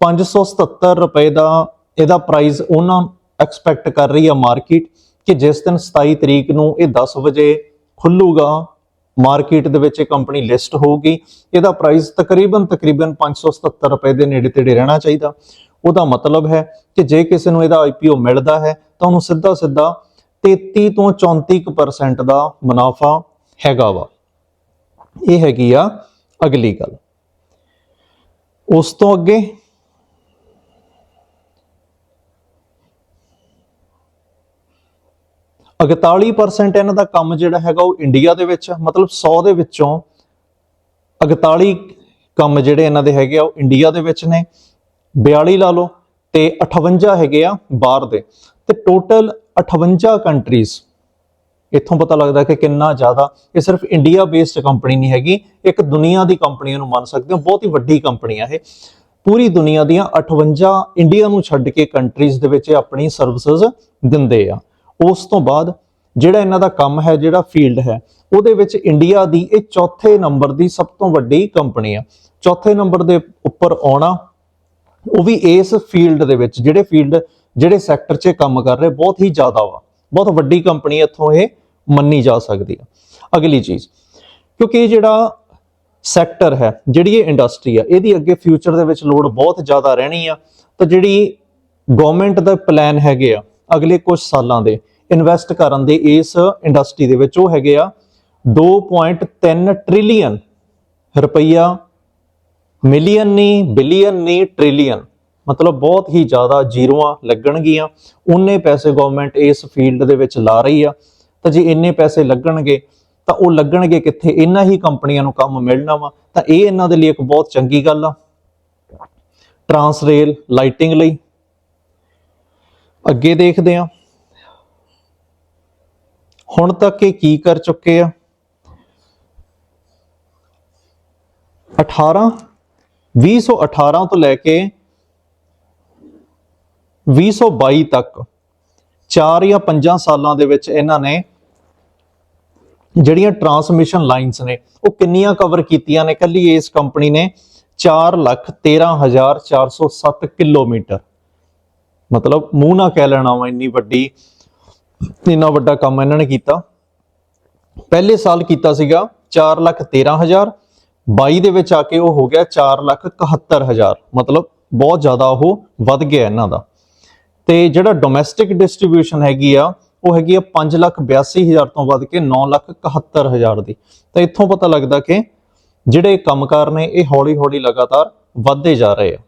577 ਰੁਪਏ ਦਾ ਇਹਦਾ ਪ੍ਰਾਈਸ ਉਹਨਾਂ ਐਕਸਪੈਕਟ ਕਰ ਰਹੀ ਆ ਮਾਰਕੀਟ ਕਿ ਜਿਸ ਦਿਨ 27 ਤਰੀਕ ਨੂੰ ਇਹ 10 ਵਜੇ ਖੁੱਲੂਗਾ, ਮਾਰਕੀਟ ਦੇ ਵਿੱਚ ਇਹ ਕੰਪਨੀ ਲਿਸਟ ਹੋਊਗੀ, ਇਹਦਾ ਪ੍ਰਾਈਸ ਤਕਰੀਬਨ ਤਕਰੀਬਨ 577 ਰੁਪਏ ਦੇ ਨੇੜੇ ਤੇੜੇ ਰਹਿਣਾ ਚਾਹੀਦਾ। ਉਹਦਾ ਮਤਲਬ ਹੈ ਕਿ ਜੇ ਕਿਸੇ ਨੂੰ ਇਹਦਾ ਆਈਪੀਓ ਮਿਲਦਾ ਹੈ, ਤਾਂ ਉਹਨੂੰ ਸਿੱਧਾ ਸਿੱਧਾ 33 ਤੋਂ 34% ਦਾ ਮੁਨਾਫਾ ਹੈਗਾ ਵਾ। ਇਹ ਹੈਗੀ ਆ ਅਗਲੀ ਗੱਲ। ਉਸ ਤੋਂ ਅੱਗੇ 41% ਇਹਨਾਂ ਦਾ ਕੰਮ ਜਿਹੜਾ ਹੈਗਾ ਉਹ ਇੰਡੀਆ ਦੇ ਵਿੱਚ ਆ। ਮਤਲਬ 100 ਦੇ ਵਿੱਚੋਂ 41 ਕੰਮ ਜਿਹੜੇ ਇਹਨਾਂ ਦੇ ਹੈਗੇ ਆ ਉਹ ਇੰਡੀਆ ਦੇ ਵਿੱਚ ਨੇ। 42 ਲਾ ਲਓ ਤੇ 58 ਹੈਗੇ ਆ ਬਾਹਰ ਦੇ। ਤੇ ਟੋਟਲ 58 ਕੰਟਰੀਜ਼ ਇੱਥੋਂ ਪਤਾ ਲੱਗਦਾ ਕਿ ਕਿੰਨਾ ਜ਼ਿਆਦਾ। ਇਹ ਸਿਰਫ ਇੰਡੀਆ ਬੇਸਡ ਕੰਪਨੀ ਨਹੀਂ ਹੈਗੀ, ਇੱਕ ਦੁਨੀਆ ਦੀ ਕੰਪਨੀ ਨੂੰ ਮੰਨ ਸਕਦੇ ਹੋ, ਬਹੁਤ ਹੀ ਵੱਡੀ ਕੰਪਨੀ ਆ ਇਹ। ਪੂਰੀ ਦੁਨੀਆ ਦੀਆਂ 58 ਇੰਡੀਆ ਨੂੰ ਛੱਡ ਕੇ ਕੰਟਰੀਜ਼ ਦੇ ਵਿੱਚ ਇਹ ਆਪਣੀ ਸਰਵਿਸਿਜ਼ ਦਿੰਦੇ ਆ। ਉਸ ਤੋਂ ਬਾਅਦ ਜਿਹੜਾ ਇਹਨਾਂ ਦਾ ਕੰਮ ਹੈ, ਜਿਹੜਾ ਫੀਲਡ ਹੈ, ਉਹਦੇ ਵਿੱਚ ਇੰਡੀਆ ਦੀ ਇਹ ਚੌਥੇ ਨੰਬਰ ਦੀ ਸਭ ਤੋਂ ਵੱਡੀ ਕੰਪਨੀ ਆ। ਚੌਥੇ ਨੰਬਰ ਦੇ ਉੱਪਰ ਆਉਣਾ, ਉਹ ਵੀ ਇਸ ਫੀਲਡ ਦੇ ਵਿੱਚ, ਜਿਹੜੇ ਫੀਲਡ, ਜਿਹੜੇ ਸੈਕਟਰ 'ਚ ਕੰਮ ਕਰ ਰਹੇ, ਬਹੁਤ ਹੀ ਜ਼ਿਆਦਾ ਵਾ। ਬਹੁਤ ਵੱਡੀ ਕੰਪਨੀ ਇੱਥੋਂ ਇਹ ਮੰਨੀ ਜਾ ਸਕਦੀ ਆ। ਅਗਲੀ ਚੀਜ਼, ਕਿਉਂਕਿ ਇਹ ਜਿਹੜਾ ਸੈਕਟਰ ਹੈ, ਜਿਹੜੀ ਇਹ ਇੰਡਸਟਰੀ ਆ, ਇਹਦੀ ਅੱਗੇ ਫਿਊਚਰ ਦੇ ਵਿੱਚ ਲੋੜ ਬਹੁਤ ਜ਼ਿਆਦਾ ਰਹਿਣੀ ਆ। ਤਾਂ ਜਿਹੜੀ ਗਵਰਨਮੈਂਟ ਦਾ ਪਲਾਨ ਹੈਗੇ ਆ ਅਗਲੇ ਕੁਝ ਸਾਲਾਂ ਦੇ ਇਨਵੈਸਟ ਕਰਨ ਦੇ ਇਸ ਇੰਡਸਟਰੀ ਦੇ ਵਿੱਚ ਉਹ ਹੈਗੇ ਆ 2.3 ਟ੍ਰਿਲੀਅਨ ਰੁਪਈਆ। ਮਿਲੀਅਨ ਨਹੀਂ ਬਿਲੀਅਨ ਨਹੀਂ ਟ੍ਰਿਲੀਅਨ ਮਤਲਬ ਬਹੁਤ ਹੀ ਜ਼ਿਆਦਾ ਜ਼ੀਰੋਆਂ ਲੱਗਣਗੀਆਂ। ਉਨੇ ਪੈਸੇ ਗਵਰਨਮੈਂਟ ਇਸ ਫੀਲਡ ਦੇ ਵਿੱਚ ਲਾ ਰਹੀ ਆ। ਤਾਂ ਜੇ ਇੰਨੇ ਪੈਸੇ ਲੱਗਣਗੇ, ਤਾਂ ਉਹ ਲੱਗਣਗੇ ਕਿੱਥੇ? ਇਹਨਾਂ ਹੀ ਕੰਪਨੀਆਂ ਨੂੰ ਕੰਮ ਮਿਲਣਾ ਵਾ। ਤਾਂ ਇਹ ਇਹਨਾਂ ਦੇ ਲਈ ਇੱਕ ਬਹੁਤ ਚੰਗੀ ਗੱਲ ਆ। ਟਰਾਂਸਰੇਲ ਲਾਈਟਿੰਗ ਲਈ ਅੱਗੇ ਦੇਖਦੇ ਹਾਂ। ਹੁਣ ਤੱਕ ਇਹ ਕੀ ਕਰ ਚੁੱਕੇ ਆ? 18 2018 ਤੋਂ ਲੈ ਕੇ 2022 ਤੱਕ 4 ਜਾਂ 5 ਸਾਲਾਂ ਦੇ ਵਿੱਚ ਇਹਨਾਂ ਨੇ ਜਿਹੜੀਆਂ ਟਰਾਂਸਮਿਸ਼ਨ ਲਾਈਨਸ ਨੇ, ਉਹ ਕਿੰਨੀਆਂ ਕਵਰ ਕੀਤੀਆਂ ਨੇ? ਕੱਲੀ ਇਸ ਕੰਪਨੀ ਨੇ 413407 ਕਿਲੋਮੀਟਰ। ਮਤਲਬ ਮੂੰਹ ਨਾ ਕਹਿ ਲੈਣਾ ਵਾ ਇੰਨੀ ਵੱਡੀ, ਇੰਨਾ ਵੱਡਾ ਕੰਮ ਇਹਨਾਂ ਨੇ ਕੀਤਾ। ਪਹਿਲੇ ਸਾਲ ਕੀਤਾ ਸੀਗਾ 413000 22 ਦੇ ਵਿੱਚ ਆ ਕੇ ਉਹ ਹੋ ਗਿਆ 471000 ਮਤਲਬ ਬਹੁਤ ਜ਼ਿਆਦਾ ਉਹ ਵੱਧ ਗਿਆ ਇਹਨਾਂ ਦਾ। ਤੇ ਜਿਹੜਾ ਡੋਮੈਸਟਿਕ ਡਿਸਟ੍ਰੀਬਿਊਸ਼ਨ ਹੈਗੀ ਆ, ਉਹ ਹੈਗੀ ਆ 582000 ਤੋਂ ਵੱਧ ਕੇ 971000 ਦੀ। ਤਾਂ ਇੱਥੋਂ ਪਤਾ ਲੱਗਦਾ ਕਿ ਜਿਹੜੇ ਕੰਮਕਾਰ ਨੇ, ਇਹ ਹੌਲੀ-ਹੌਲੀ ਲਗਾਤਾਰ ਵੱਧਦੇ ਜਾ ਰਹੇ ਆ।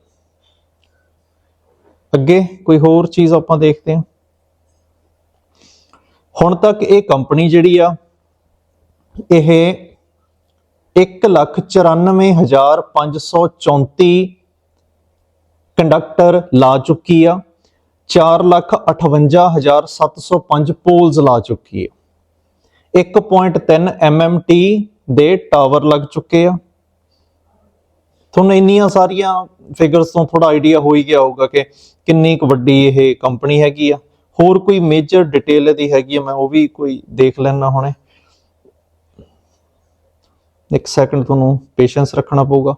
ਅੱਗੇ ਕੋਈ ਹੋਰ ਚੀਜ਼ ਆਪਾਂ ਦੇਖਦੇ ਹਾਂ। ਹੁਣ ਤੱਕ ਇਹ ਕੰਪਨੀ ਜਿਹੜੀ ਆ, ਇਹ 194534 ਕੰਡਕਟਰ ਲਾ ਚੁੱਕੀ ਆ 458705 ਪੋਲਸ ਲਾ ਚੁੱਕੀ ਆ। 1.3 MMT ਦੇ ਟਾਵਰ ਲੱਗ ਚੁੱਕੇ ਆ। ਤੁਹਾਨੂੰ ਇੰਨੀਆਂ ਸਾਰੀਆਂ ਫਿਗਰਸ ਤੋਂ ਥੋੜਾ ਆਈਡੀਆ ਹੋ ਹੀ ਗਿਆ ਹੋਊਗਾ ਕਿ ਕਿੰਨੀ ਕੁ ਵੱਡੀ ਇਹ ਕੰਪਨੀ ਹੈਗੀ ਆ। ਹੋਰ ਕੋਈ ਮੇਜਰ ਡਿਟੇਲ ਇਹਦੀ ਹੈਗੀ ਆ, ਮੈਂ ਉਹ ਵੀ ਕੋਈ ਦੇਖ ਲੈਣਾ ਹੁਣੇ। ਇੱਕ ਸੈਕਿੰਡ ਤੁਹਾਨੂੰ ਪੇਸ਼ੈਂਸ ਰੱਖਣਾ ਪਊਗਾ।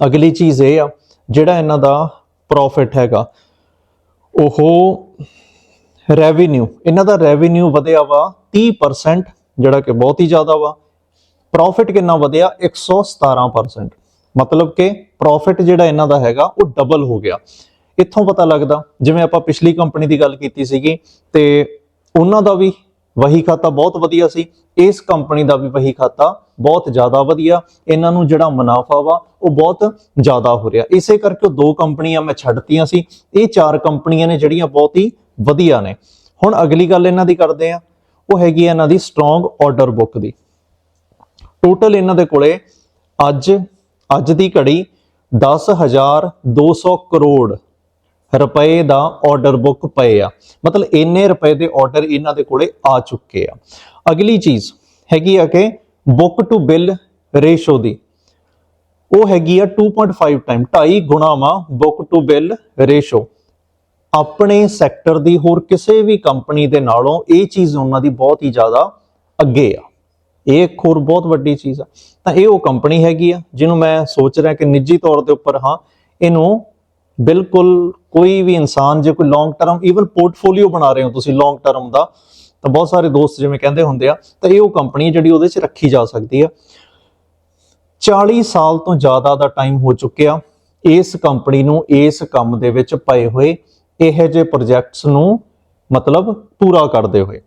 ਅਗਲੀ ਚੀਜ਼ ਇਹ ਆ, ਜਿਹੜਾ ਇਹਨਾਂ ਦਾ ਪ੍ਰੋਫਿਟ ਹੈਗਾ, ਉਹ ਰੈਵਨਿਊ ਇਹਨਾਂ ਦਾ ਰੈਵਨਿਊ ਵਧਿਆ ਵਾ 30% ਜਿਹੜਾ ਕਿ ਬਹੁਤ ਹੀ ਜ਼ਿਆਦਾ ਵਾ। ਪ੍ਰੋਫਿਟ ਕਿੰਨਾ ਵਧਿਆ? 117% ਮਤਲਬ ਕਿ ਪ੍ਰੋਫਿਟ ਜਿਹੜਾ ਇਹਨਾਂ ਦਾ ਹੈਗਾ, ਉਹ ਡਬਲ ਹੋ ਗਿਆ। ਇੱਥੋਂ ਪਤਾ ਲੱਗਦਾ, ਜਿਵੇਂ ਆਪਾਂ ਪਿਛਲੀ ਕੰਪਨੀ ਦੀ ਗੱਲ ਕੀਤੀ ਸੀਗੀ, ਤੇ ਉਹਨਾਂ ਦਾ ਵੀ ਵਹੀ ਖਾਤਾ ਬਹੁਤ ਵਧੀਆ ਸੀ। ਇਸ ਕੰਪਨੀ ਦਾ ਵੀ ਵਹੀ ਖਾਤਾ ਬਹੁਤ ਜ਼ਿਆਦਾ ਵਧੀਆ। ਇਹਨਾਂ ਨੂੰ ਜਿਹੜਾ ਮੁਨਾਫਾ ਵਾ, ਉਹ ਬਹੁਤ ਜ਼ਿਆਦਾ ਹੋ ਰਿਹਾ। ਇਸੇ ਕਰਕੇ ਉਹ ਦੋ ਕੰਪਨੀਆਂ ਮੈਂ ਛੱਡਤੀਆਂ ਸੀ। ਇਹ ਚਾਰ ਕੰਪਨੀਆਂ ਨੇ ਜਿਹੜੀਆਂ ਬਹੁਤ ਹੀ ਵਧੀਆ ਨੇ। ਹੁਣ ਅਗਲੀ ਗੱਲ ਇਹਨਾਂ ਦੀ ਕਰਦੇ ਆ ਉਹ ਹੈਗੀ ਇਹਨਾਂ ਦੀ ਸਟਰੋਂਗ ਆਰਡਰ ਬੁੱਕ ਦੀ। ਟੋਟਲ ਇਹਨਾਂ ਦੇ ਕੋਲੇ ਅੱਜ ਅੱਜ ਦੀ ਘੜੀ 10200 ਕਰੋੜ ਰੁਪਏ ਦਾ ਆਰਡਰ ਬੁੱਕ ਪਏ ਆ। ਮਤਲਬ ਇੰਨੇ ਰੁਪਏ ਦੇ ਆਰਡਰ ਇਹਨਾਂ ਦੇ ਕੋਲੇ ਆ ਚੁੱਕੇ ਆ। ਅਗਲੀ ਚੀਜ਼ ਹੈਗੀ ਆ ਕਿ ਬੁੱਕ ਟੂ ਬਿੱਲ ਰੇਸ਼ੋ ਦੀ। ਉਹ ਹੈਗੀ ਆ 2.5 ਟਾਈਮ 2.5 ਗੁਣਾਵਾ ਬੁੱਕ ਟੂ ਬਿੱਲ ਰੇਸ਼ੋ ਆਪਣੇ ਸੈਕਟਰ ਦੀ ਹੋਰ ਕਿਸੇ ਵੀ ਕੰਪਨੀ ਦੇ ਨਾਲੋਂ ਇਹ ਚੀਜ਼ ਉਹਨਾਂ ਦੀ ਬਹੁਤ ਹੀ ਜ਼ਿਆਦਾ ਅੱਗੇ ਆ। ਇਹ ਇੱਕ ਹੋਰ ਬਹੁਤ ਵੱਡੀ ਚੀਜ਼ ਆ। ਤਾਂ ਇਹ ਉਹ ਕੰਪਨੀ ਹੈਗੀ ਆ ਜਿਹਨੂੰ ਮੈਂ ਸੋਚ ਰਿਹਾ ਕਿ ਨਿੱਜੀ ਤੌਰ ਦੇ ਉੱਪਰ, ਹਾਂ, ਇਹਨੂੰ ਬਿਲਕੁਲ ਕੋਈ ਵੀ ਇਨਸਾਨ ਜੇ ਕੋਈ ਲੌਂਗ ਟਰਮ ਈਵਨ ਪੋਰਟਫੋਲੀਓ ਬਣਾ ਰਹੇ ਹੋ ਤੁਸੀਂ ਲੌਂਗ ਟਰਮ ਦਾ, ਤਾਂ ਬਹੁਤ ਸਾਰੇ ਦੋਸਤ ਜਿਵੇਂ ਕਹਿੰਦੇ ਹੁੰਦੇ ਆ, ਤਾਂ ਇਹ ਉਹ ਕੰਪਨੀ ਜਿਹੜੀ ਉਹਦੇ 'ਚ ਰੱਖੀ ਜਾ ਸਕਦੀ ਆ। 40 ਸਾਲ ਤੋਂ ਜ਼ਿਆਦਾ ਦਾ ਟਾਈਮ ਹੋ ਚੁੱਕਿਆ ਇਸ ਕੰਪਨੀ ਨੂੰ, ਇਸ ਕੰਮ ਦੇ ਵਿੱਚ ਪਏ ਹੋਏ ਇਹੋ ਜਿਹੇ ਪ੍ਰੋਜੈਕਟਸ ਨੂੰ ਮਤਲਬ ਪੂਰਾ ਕਰਦੇ ਹੋਏ।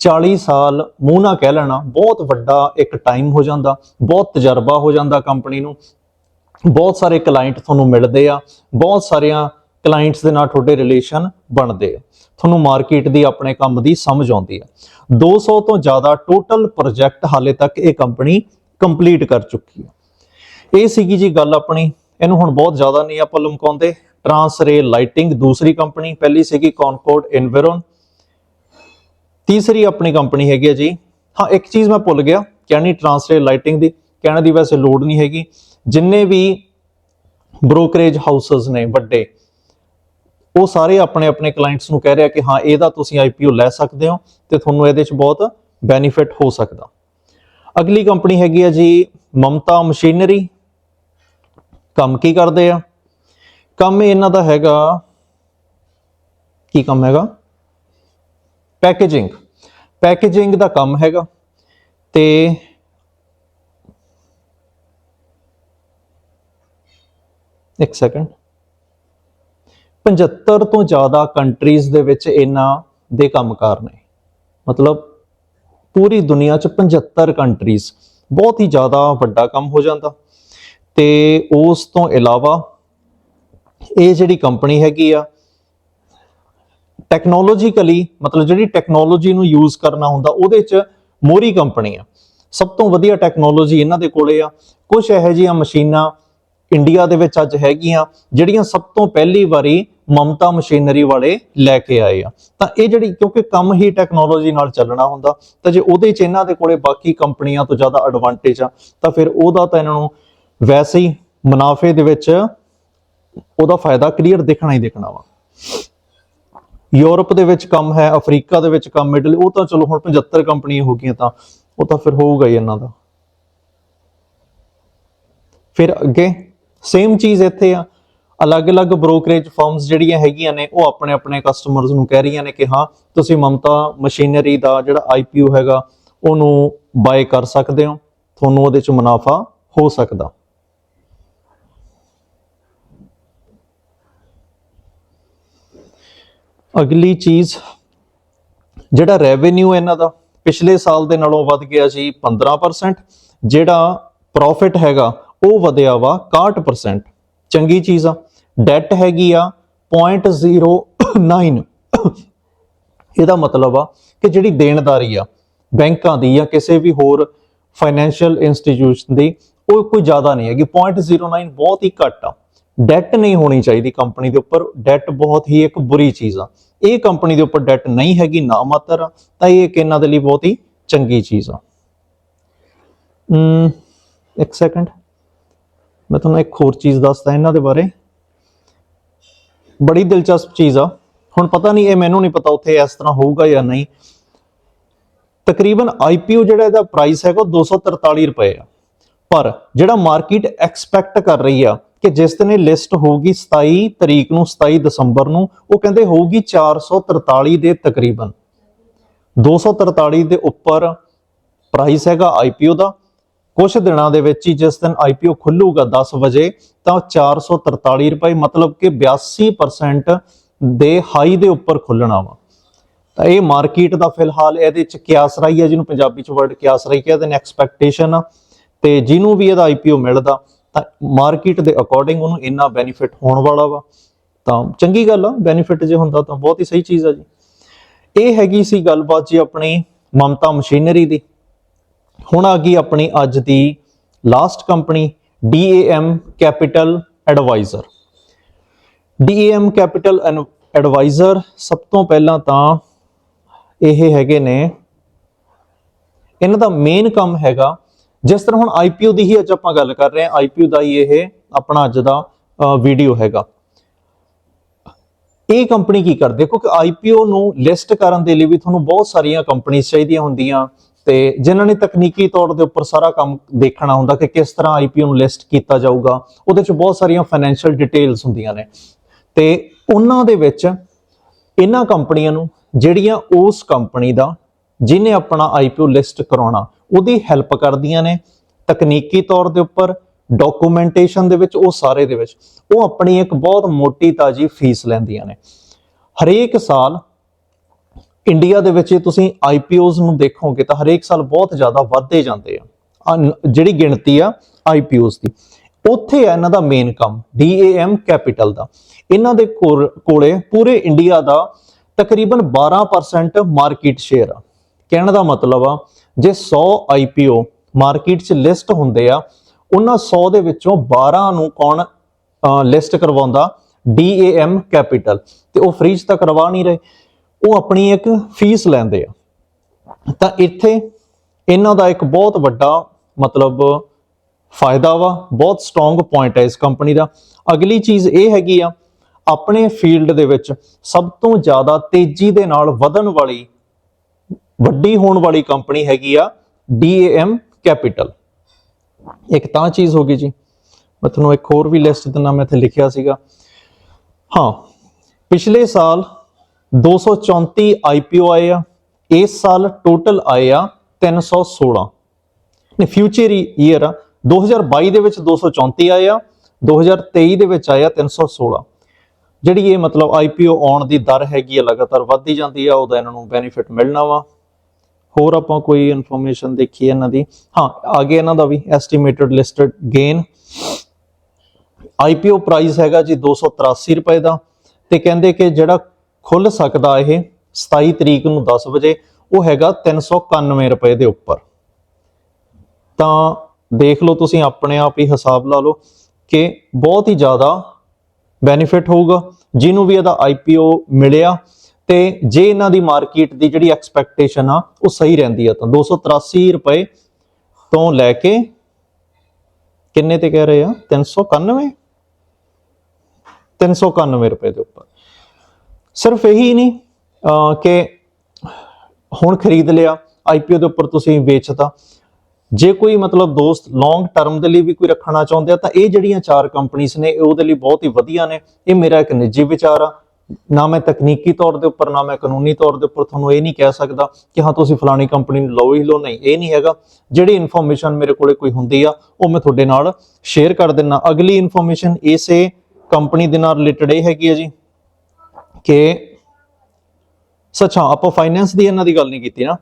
40 ਸਾਲ ਮੂੰਹ ਨਾ ਕਹਿ ਲੈਣਾ, ਬਹੁਤ ਵੱਡਾ ਇੱਕ ਟਾਈਮ ਹੋ ਜਾਂਦਾ, ਬਹੁਤ ਤਜਰਬਾ ਹੋ ਜਾਂਦਾ ਕੰਪਨੀ ਨੂੰ। ਬਹੁਤ ਸਾਰੇ ਕਲਾਇੰਟ ਤੁਹਾਨੂੰ ਮਿਲਦੇ ਆ, ਬਹੁਤ ਸਾਰੀਆਂ ਕਲਾਇੰਟਸ ਦੇ ਨਾਲ ਤੁਹਾਡੇ ਰਿਲੇਸ਼ਨ ਬਣਦੇ ਆ। ਤੁਹਾਨੂੰ ਮਾਰਕੀਟ ਦੀ ਆਪਣੇ ਕੰਮ ਦੀ ਸਮਝ ਆਉਂਦੀ ਆ। 200 ਤੋਂ ਜ਼ਿਆਦਾ ਟੋਟਲ ਪ੍ਰੋਜੈਕਟ ਹਾਲੇ ਤੱਕ ਇਹ ਕੰਪਨੀ ਕੰਪਲੀਟ ਕਰ ਚੁੱਕੀ ਆ। ਇਹ ਸੀਗੀ ਜੀ ਗੱਲ ਆਪਣੀ, ਇਹਨੂੰ ਹੁਣ ਬਹੁਤ ਜ਼ਿਆਦਾ ਨਹੀਂ ਆਪਾਂ ਲਮਕਾਉਂਦੇ। ਟਰਾਂਸਰੇ ਲਾਈਟਿੰਗ ਦੂਸਰੀ ਕੰਪਨੀ ਪਹਿਲੀ ਸੀਗੀ ਕੌਨਕੋਰਡ ਇਨਵੈਰੋਨ ਤੀਸਰੀ ਆਪਣੀ ਕੰਪਨੀ ਹੈਗੀ ਹੈ ਜੀ। ਹਾਂ, ਇੱਕ ਚੀਜ਼ ਮੈਂ ਭੁੱਲ ਗਿਆ, ਕਹਿਣੀ ਟਰਾਂਸਰੇ ਲਾਈਟਿੰਗ ਦੀ, ਕਹਿਣ ਦੀ ਵੈਸੇ ਲੋੜ ਨਹੀਂ ਹੈਗੀ। ਜਿੰਨੇ ਵੀ ਬ੍ਰੋਕਰੇਜ ਹਾਊਸਸ ਨੇ ਵੱਡੇ, ਉਹ ਸਾਰੇ ਆਪਣੇ ਆਪਣੇ ਕਲਾਇੰਟਸ ਨੂੰ ਕਹਿ ਰਿਹਾ ਕਿ ਹਾਂ, ਇਹਦਾ ਤੁਸੀਂ ਆਈਪੀਓ ਲੈ ਸਕਦੇ ਹੋ ਤੇ ਤੁਹਾਨੂੰ ਇਹਦੇ 'ਚ ਬਹੁਤ ਬੈਨੀਫਿਟ ਹੋ ਸਕਦਾ। ਅਗਲੀ ਕੰਪਨੀ ਹੈਗੀ ਹੈ ਜੀ, ਮਮਤਾ ਮਸ਼ੀਨਰੀ। ਕੰਮ ਕੀ ਕਰਦੇ ਆ? ਕੰਮ ਇਹਨਾਂ ਦਾ ਹੈਗਾ, ਕੀ ਕੰਮ ਹੈਗਾ? ਪੈਕੇਜਿੰਗ ਪੈਕੇਜਿੰਗ ਦਾ ਕੰਮ ਹੈਗਾ ਤੇ ਇੱਕ ਸੈਕਿੰਡ 75 ਤੋਂ ਜ਼ਿਆਦਾ ਕੰਟਰੀਜ਼ ਦੇ ਵਿੱਚ ਇਹਨਾਂ ਦੇ ਕੰਮਕਾਰ ਨੇ। ਮਤਲਬ ਪੂਰੀ ਦੁਨੀਆ 'ਚ 75 ਕੰਟਰੀਜ਼ ਬਹੁਤ ਹੀ ਜ਼ਿਆਦਾ ਵੱਡਾ ਕੰਮ ਹੋ ਜਾਂਦਾ। ਤੇ ਉਸ ਤੋਂ ਇਲਾਵਾ ਇਹ ਜਿਹੜੀ ਕੰਪਨੀ ਹੈਗੀ ਆ ਟੈਕਨੋਲੋਜੀਕਲੀ ਮਤਲਬ ਜਿਹੜੀ ਟੈਕਨੋਲੋਜੀ ਨੂੰ ਯੂਜ਼ ਕਰਨਾ ਹੁੰਦਾ, ਉਹਦੇ 'ਚ ਮੋਰੀ ਕੰਪਨੀ ਆ। ਸਭ ਤੋਂ ਵਧੀਆ ਟੈਕਨੋਲੋਜੀ ਇਹਨਾਂ ਦੇ ਕੋਲੇ ਆ। ਕੁਝ ਇਹੋ ਜਿਹੀਆਂ ਮਸ਼ੀਨਾਂ ਇੰਡੀਆ ਦੇ ਵਿੱਚ ਅੱਜ ਹੈਗੀਆਂ, ਜਿਹੜੀਆਂ ਸਭ ਤੋਂ ਪਹਿਲੀ ਵਾਰੀ ਮਮਤਾ ਮਸ਼ੀਨਰੀ ਵਾਲੇ ਲੈ ਕੇ ਆਏ ਆ। ਤਾਂ ਇਹ ਜਿਹੜੀ, ਕਿਉਂਕਿ ਕੰਮ ਹੀ ਟੈਕਨੋਲੋਜੀ ਨਾਲ ਚੱਲਣਾ ਹੁੰਦਾ, ਤਾਂ ਜੇ ਉਹਦੇ 'ਚ ਇਹਨਾਂ ਦੇ ਕੋਲੇ ਬਾਕੀ ਕੰਪਨੀਆਂ ਤੋਂ ਜ਼ਿਆਦਾ ਐਡਵਾਂਟੇਜ ਆ, ਤਾਂ ਫਿਰ ਉਹਦਾ ਤਾਂ ਇਹਨਾਂ ਨੂੰ ਵੈਸੇ ਹੀ ਮੁਨਾਫੇ ਦੇ ਵਿੱਚ ਉਹਦਾ ਫਾਇਦਾ ਕਲੀਅਰ ਦਿਖਣਾ ਹੀ ਦਿਖਣਾ ਵਾ। ਯੂਰਪ ਦੇ ਵਿੱਚ ਕੰਮ ਹੈ, ਅਫਰੀਕਾ ਦੇ ਵਿੱਚ ਕੰਮ, ਮਿਡਲ ਉਹ ਤਾਂ ਚਲੋ ਹੁਣ 75 ਕੰਪਨੀਆਂ ਹੋ ਗਈਆਂ ਤਾਂ ਉਹ ਤਾਂ ਫਿਰ ਹੋਊਗਾ ਹੀ ਇਹਨਾਂ ਦਾ। ਫਿਰ ਅੱਗੇ ਸੇਮ ਚੀਜ਼ ਇੱਥੇ ਆ, ਅਲੱਗ-ਅਲੱਗ ਬ੍ਰੋਕਰੇਜ ਫਰਮਸ ਜਿਹੜੀਆਂ ਹੈਗੀਆਂ ਨੇ, ਉਹ ਆਪਣੇ ਆਪਣੇ ਕਸਟਮਰਸ ਨੂੰ ਕਹਿ ਰਹੀਆਂ ਨੇ ਕਿ ਹਾਂ, ਤੁਸੀਂ ਮਮਤਾ ਮਸ਼ੀਨਰੀ ਦਾ ਜਿਹੜਾ ਆਈਪੀਓ ਹੈਗਾ, ਉਹਨੂੰ ਬਾਏ ਕਰ ਸਕਦੇ ਹੋ, ਤੁਹਾਨੂੰ ਉਹਦੇ ਚ ਮੁਨਾਫਾ ਹੋ ਸਕਦਾ। ਅਗਲੀ ਚੀਜ਼, ਜਿਹੜਾ ਰੈਵਨਿਊ ਇਹਨਾਂ ਦਾ, ਪਿਛਲੇ ਸਾਲ ਦੇ ਨਾਲੋਂ ਵੱਧ ਗਿਆ ਸੀ 15% ਜਿਹੜਾ ਪ੍ਰੋਫਿਟ ਹੈਗਾ ਉਹ ਵਧਿਆ ਵਾ 61% ਚੰਗੀ ਚੀਜ਼ ਆ ਡੈਟ ਹੈਗੀ ਆ 0.09 ਇਹਦਾ ਮਤਲਬ ਆ ਕਿ ਜਿਹੜੀ ਦੇਣਦਾਰੀ ਆ, ਬੈਂਕਾਂ ਦੀ ਜਾਂ ਕਿਸੇ ਵੀ ਹੋਰ ਫਾਈਨੈਂਸ਼ੀਅਲ ਇੰਸਟੀਟਿਊਸ਼ਨ ਦੀ, ਉਹ ਕੋਈ ਜ਼ਿਆਦਾ ਨਹੀਂ ਹੈਗੀ। 0.09 ਬਹੁਤ ਹੀ ਘੱਟ ਆ। ਡੈਟ ਨਹੀਂ ਹੋਣੀ ਚਾਹੀਦੀ ਕੰਪਨੀ ਦੇ ਉੱਪਰ। ਡੈਟ ਬਹੁਤ ਹੀ ਇੱਕ ਬੁਰੀ ਚੀਜ਼ ਆ। ਇਹ ਕੰਪਨੀ ਦੇ ਉੱਪਰ ਡੈਟ ਨਹੀਂ ਹੈਗੀ ਨਾ ਮਾਤਰ ਆ, ਤਾਂ ਇਹ ਇੱਕ ਇਹਨਾਂ ਦੇ ਲਈ ਬਹੁਤ ਹੀ ਚੰਗੀ ਚੀਜ਼ ਆ। ਅਮ ਇੱਕ ਸੈਕਿੰਡ ਮੈਂ ਤੁਹਾਨੂੰ ਇੱਕ ਹੋਰ ਚੀਜ਼ ਦੱਸਦਾ ਇਹਨਾਂ ਦੇ ਬਾਰੇ। ਬੜੀ ਦਿਲਚਸਪ ਚੀਜ਼ ਆ। ਹੁਣ ਪਤਾ ਨਹੀਂ ਇਹ ਮੈਨੂੰ ਨਹੀਂ ਪਤਾ ਉੱਥੇ ਇਸ ਤਰ੍ਹਾਂ ਹੋਊਗਾ ਜਾਂ ਨਹੀਂ। ਤਕਰੀਬਨ ਆਈਪੀਓ ਜਿਹੜਾ ਇਹਦਾ ਪ੍ਰਾਈਸ ਹੈਗਾ ਉਹ 243 ਰੁਪਏ ਆ। ਪਰ ਜਿਹੜਾ ਮਾਰਕੀਟ ਐਕਸਪੈਕਟ ਕਰ ਰਹੀ ਆ ਕਿ ਜਿਸ ਦਿਨ ਇਹ ਲਿਸਟ ਹੋਊਗੀ 27 ਤਰੀਕ ਨੂੰ 27 ਦਸੰਬਰ ਨੂੰ, ਉਹ ਕਹਿੰਦੇ ਹੋਊਗੀ 443 ਦੇ ਤਕਰੀਬਨ। 243 ਦੇ ਉੱਪਰ ਪ੍ਰਾਈਸ ਹੈਗਾ ਆਈਪੀਓ ਦਾ। ਕੁਝ ਦਿਨਾਂ ਦੇ ਵਿੱਚ ਹੀ ਜਿਸ ਦਿਨ ਆਈਪੀਓ ਖੁੱਲੂਗਾ 10 ਵਜੇ, ਤਾਂ 443 ਰੁਪਏ ਮਤਲਬ ਕਿ 82% ਦੇ ਹਾਈ ਦੇ ਉੱਪਰ ਖੁੱਲਣਾ ਵਾ। ਤਾਂ ਇਹ ਮਾਰਕੀਟ ਦਾ ਫਿਲਹਾਲ ਇਹਦੇ ਚ ਕਿਆਸਰਾਈ ਹੈ, ਜਿਹਨੂੰ ਪੰਜਾਬੀ ਚ ਵਰਡ ਕਿਆਸਰਾਈ ਕਹਿੰਦੇ ਨੇ ਐਕਸਪੈਕਟੇਸ਼ਨ ਆ। ਤੇ ਜਿਹਨੂੰ ਵੀ ਇਹਦਾ ਆਈਪੀਓ ਮਿਲਦਾ ਤਾਂ ਮਾਰਕੀਟ ਦੇ ਅਕੋਰਡਿੰਗ ਉਹਨੂੰ ਇੰਨਾ ਬੈਨੀਫਿਟ ਹੋਣ ਵਾਲਾ ਵਾ, ਤਾਂ ਚੰਗੀ ਗੱਲ ਆ ਬੈਨੀਫਿਟ ਜੇ ਹੁੰਦਾ ਤਾਂ ਬਹੁਤ ਹੀ ਸਹੀ ਚੀਜ਼ ਆ ਜੀ। ਇਹ ਹੈਗੀ ਸੀ ਗੱਲਬਾਤ ਜੀ ਆਪਣੀ ਮਮਤਾ ਮਸ਼ੀਨਰੀ ਦੀ। ਹੁਣ ਆ ਗਈ ਆਪਣੀ ਅੱਜ ਦੀ last company DAM capital adviser DAM capital adviser ਸਭ ਤੋਂ ਪਹਿਲਾਂ ਤਾਂ ਇਹ ਹੈਗੇ ਨੇ, ਇਹਨਾਂ ਦਾ ਮੇਨ ਕੰਮ ਹੈਗਾ ਜਿਸ ਤਰ੍ਹਾਂ ਹੁਣ ਆਈਪੀਓ ਦੀ ਹੀ ਅੱਜ ਆਪਾਂ ਗੱਲ ਕਰ ਰਹੇ ਹਾਂ ਆਈਪੀਓ ਦਾ ਹੀ ਇਹ ਆਪਣਾ ਅੱਜ ਦਾ ਵੀਡੀਓ ਹੈਗਾ। ਇਹ ਕੰਪਨੀ ਕੀ ਕਰਦੀ ਹੈ? ਕਿਉਂਕਿ ਆਈਪੀਓ ਨੂੰ ਲਿਸਟ ਕਰਨ ਦੇ ਲਈ ਵੀ ਤੁਹਾਨੂੰ ਬਹੁਤ ਸਾਰੀਆਂ ਕੰਪਨੀਆਂ ਚਾਹੀਦੀਆਂ ਹੁੰਦੀਆਂ ਤੇ ਜਿਨ੍ਹਾਂ ਨੇ ਤਕਨੀਕੀ ਤੌਰ ਦੇ ਉੱਪਰ ਸਾਰਾ ਕੰਮ ਦੇਖਣਾ ਹੁੰਦਾ ਕਿ ਕਿਸ ਤਰ੍ਹਾਂ ਆਈਪੀਓ ਨੂੰ ਲਿਸਟ ਕੀਤਾ ਜਾਊਗਾ, ਉਹਦੇ ਚ ਬਹੁਤ ਸਾਰੀਆਂ ਫਾਈਨੈਂਸ਼ੀਅਲ ਡਿਟੇਲਸ ਹੁੰਦੀਆਂ ਨੇ। ਤੇ ਉਹਨਾਂ ਦੇ ਵਿੱਚ ਇਹਨਾਂ ਕੰਪਨੀਆਂ ਨੂੰ, ਜਿਹੜੀਆਂ ਉਸ ਕੰਪਨੀ ਦਾ, ਜਿਹਨੇ ਆਪਣਾ ਆਈਪੀਓ ਲਿਸਟ ਕਰਾਉਣਾ ਉਹਦੀ ਹੈਲਪ ਕਰਦੀਆਂ ਨੇ। ਤਕਨੀਕੀ ਤੌਰ ਦੇ ਉੱਪਰ ਡਾਕੂਮੈਂਟੇਸ਼ਨ ਦੇ ਵਿੱਚ, ਉਹ ਸਾਰੇ ਦੇ ਵਿੱਚ। ਉਹ ਆਪਣੀ ਇੱਕ ਬਹੁਤ ਮੋਟੀ ਤਾਜੀ ਫੀਸ ਲੈਂਦੀਆਂ ਨੇ। ਹਰੇਕ ਸਾਲ ਇੰਡੀਆ ਦੇ ਵਿੱਚ ਜੇ ਤੁਸੀਂ ਆਈਪੀਓਜ਼ ਨੂੰ ਦੇਖੋਗੇ ਤਾਂ ਹਰੇਕ ਸਾਲ ਬਹੁਤ ਜ਼ਿਆਦਾ ਵੱਧਦੇ ਜਾਂਦੇ ਆ। ਜਿਹੜੀ ਗਿਣਤੀ ਆ ਆਈਪੀਓਜ਼ ਦੀ। ਉੱਥੇ ਆ ਇਹਨਾਂ ਦਾ ਮੇਨ ਕੰਮ DAM ਕੈਪੀਟਲ ਦਾ। ਇਹਨਾਂ ਦੇ ਕੋਲ- ਕੋਲੇ ਪੂਰੇ ਇੰਡੀਆ ਦਾ ਤਕਰੀਬਨ 12% ਮਾਰਕੀਟ ਸ਼ੇਅਰ ਆ। ਕਹਿਣ ਦਾ ਮਤਲਬ ਆ ਜੇ 100 IPO ਮਾਰਕੀਟ 'ਚ ਲਿਸਟ ਹੁੰਦੇ ਆ, ਉਹਨਾਂ 100 ਦੇ ਵਿੱਚੋਂ 12 ਨੂੰ ਕੌਣ ਲਿਸਟ ਕਰਵਾਉਂਦਾ? DAM ਕੈਪੀਟਲ ਤੇ ਉਹ ਫ੍ਰੀ 'ਚ ਤਾਂ ਕਰਵਾ ਨਹੀਂ ਰਹੇ। ਉਹ ਆਪਣੀ ਇੱਕ ਫੀਸ ਲੈਂਦੇ ਆ। ਤਾਂ ਇੱਥੇ ਇਹਨਾਂ ਦਾ ਇੱਕ ਬਹੁਤ ਵੱਡਾ ਮਤਲਬ ਫਾਇਦਾ ਵਾ, ਬਹੁਤ ਸਟਰੋਂਗ ਪੁਆਇੰਟ ਹੈ ਇਸ ਕੰਪਨੀ ਦਾ। ਅਗਲੀ ਚੀਜ਼ ਇਹ ਹੈਗੀ ਆ, ਆਪਣੇ ਫੀਲਡ ਦੇ ਵਿੱਚ ਸਭ ਤੋਂ ਜ਼ਿਆਦਾ ਤੇਜ਼ੀ ਦੇ ਨਾਲ ਵਧਣ ਵਾਲੀ ਵੱਡੀ ਹੋਣ ਵਾਲੀ ਕੰਪਨੀ ਹੈਗੀ ਆ DAM ਕੈਪੀਟਲ। ਇੱਕ ਤਾਂ ਚੀਜ਼ ਹੋ ਗਈ ਜੀ। ਮੈਂ ਤੁਹਾਨੂੰ ਇੱਕ ਹੋਰ ਵੀ ਲਿਸਟ ਦਿਨਾ ਮੈਂ ਇੱਥੇ ਲਿਖਿਆ ਸੀਗਾ। ਹਾਂ, ਪਿਛਲੇ ਸਾਲ 234 IPO ਆਏ ਆ, ਇਸ ਸਾਲ ਟੋਟਲ ਆਏ ਆ 316 ਨੇ ਫਿਊਚਰ ਈਅਰ ਆ 2022 ਦੇ ਵਿੱਚ 234 ਆਏ ਆ 2023 ਦੇ ਵਿੱਚ ਆਇਆ 316 ਜਿਹੜੀ ਇਹ ਮਤਲਬ IPO ਆਉਣ ਦੀ ਦਰ ਹੈਗੀ ਆ, ਲਗਾਤਾਰ ਵੱਧਦੀ ਜਾਂਦੀ ਆ, ਉਹਦਾ ਇਹਨਾਂ ਨੂੰ ਬੈਨੀਫਿਟ ਮਿਲਣਾ ਵਾ। ਹੋਰ ਆਪਾਂ ਕੋਈ ਇਨਫੋਰਮੇਸ਼ਨ ਦੇਖੀ ਇਹਨਾਂ ਦੀ? ਹਾਂ, ਅੱਗੇ ਇਹਨਾਂ ਦਾ ਵੀ estimated listed gain IPO price ਹੈਗਾ ਜੀ 283 ਰੁਪਏ ਦਾ ਤੇ ਕਹਿੰਦੇ ਕਿ ਜਿਹੜਾ ਖੁੱਲ ਸਕਦਾ ਇਹ 27 ਤਰੀਕ ਨੂੰ 10 ਵਜੇ, ਉਹ ਹੈਗਾ 391 ਰੁਪਏ ਦੇ ਉੱਪਰ। ਤਾਂ ਦੇਖ ਲਓ ਤੁਸੀਂ, ਆਪਣੇ ਆਪ ਹੀ ਹਿਸਾਬ ਲਾ ਲਓ ਕਿ ਬਹੁਤ ਹੀ ਜ਼ਿਆਦਾ ਬੈਨੀਫਿਟ ਹੋਊਗਾ। ਜਿਹਨੂੰ ਵੀ ਇਹਦਾ IPO ਮਿਲਿਆ ਤੇ ਜੇ ਇਹਨਾਂ ਦੀ ਮਾਰਕੀਟ ਦੀ ਜਿਹੜੀ ਐਕਸਪੈਕਟੇਸ਼ਨ ਆ, ਉਹ ਸਹੀ ਰਹਿੰਦੀ ਆ, ਤਾਂ 283 ਰੁਪਏ ਤੋਂ ਲੈ ਕੇ ਕਿੰਨੇ ਤੇ ਕਹਿ ਰਹੇ ਆ? 391 391 ਰੁਪਏ ਦੇ ਉੱਪਰ। ਸਿਰਫ ਇਹੀ ਨਹੀਂ ਕਿ ਹੁਣ ਖਰੀਦ ਲਿਆ ਆਈਪੀਓ ਦੇ ਉੱਪਰ ਤੁਸੀਂ ਵੇਚਤਾ। ਜੇ ਕੋਈ ਮਤਲਬ ਦੋਸਤ ਲੌਂਗ ਟਰਮ ਦੇ ਲਈ ਵੀ ਕੋਈ ਰੱਖਣਾ ਚਾਹੁੰਦੇ ਆ, ਤਾਂ ਇਹ ਜਿਹੜੀਆਂ ਚਾਰ ਕੰਪਨੀਆਂ ਨੇ, ਇਹ ਉਹਦੇ ਲਈ ਬਹੁਤ ਹੀ ਵਧੀਆ ਨੇ। ਇਹ ਮੇਰਾ ਇੱਕ ਨਿੱਜੀ ਵਿਚਾਰ ਆ। ਨਾ ਮੈਂ ਤਕਨੀਕੀ ਤੌਰ ਦੇ ਉੱਪਰ, ਨਾ ਮੈਂ ਕਾਨੂੰਨੀ ਤੌਰ ਦੇ ਉੱਪਰ ਤੁਹਾਨੂੰ ਇਹ ਨਹੀਂ ਕਹਿ ਸਕਦਾ ਕਿ ਹਾਂ, ਤੁਸੀਂ ਫਲਾਣੀ ਕੰਪਨੀ ਨੂੰ ਲਓ ਹੀ ਲਓ। ਨਹੀਂ, ਇਹ ਨਹੀਂ ਹੈਗਾ। ਜਿਹੜੀ ਇਨਫੋਰਮੇਸ਼ਨ ਮੇਰੇ ਕੋਲੇ ਕੋਈ ਹੁੰਦੀ ਆ, ਉਹ ਮੈਂ ਤੁਹਾਡੇ ਨਾਲ ਸ਼ੇਅਰ ਕਰ ਦਿੰਨਾ। ਅਗਲੀ ਇਨਫੋਰਮੇਸ਼ਨ ਇਸੇ ਕੰਪਨੀ ਦੇ ਨਾਲ ਰਿਲੇਟਡ ਇਹ ਹੈਗੀ ਹੈ ਜੀ ਕਿ ਸੱਚਾ ਆਪਾਂ ਫਾਈਨੈਂਸ ਦੀ ਇਹਨਾਂ ਦੀ ਗੱਲ ਨਹੀਂ ਕੀਤੀ ਨਾ।